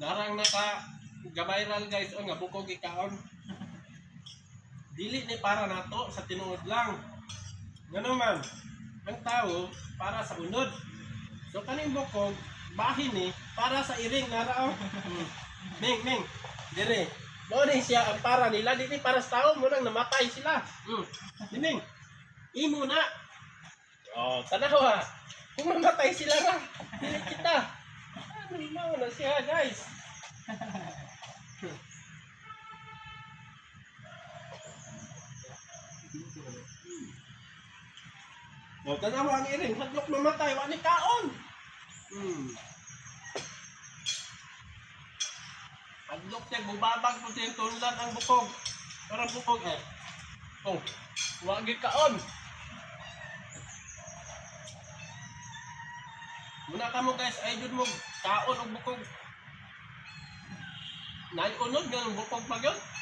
Narang naka gabayral guys o nga bukog ikaon. Dili ni para nato sa tinuod lang. Ngano man, ang tao para sa unod. So kaning bukog bahin ni para sa iring nara oh. Hmm. Ming, ming. Dire. Ni siya ang para nila dili para sa tao mo nang namatay sila. Hmm. Dining. Imo na. Oh, tanaw ha. Kung mamatay sila ra, dili kita. Ano na siya, guys. O, tanaw ang iring. Hadlok mamatay. Wani kaon. Hmm. Hadlok siya. Bubabag po siya. Tunlan ang bukog. Parang bukog eh. Oh, wagi kaon. Muna ka mo guys, ay dun mo kaon og bukog. Nay unod nga ang bukog pa gyud.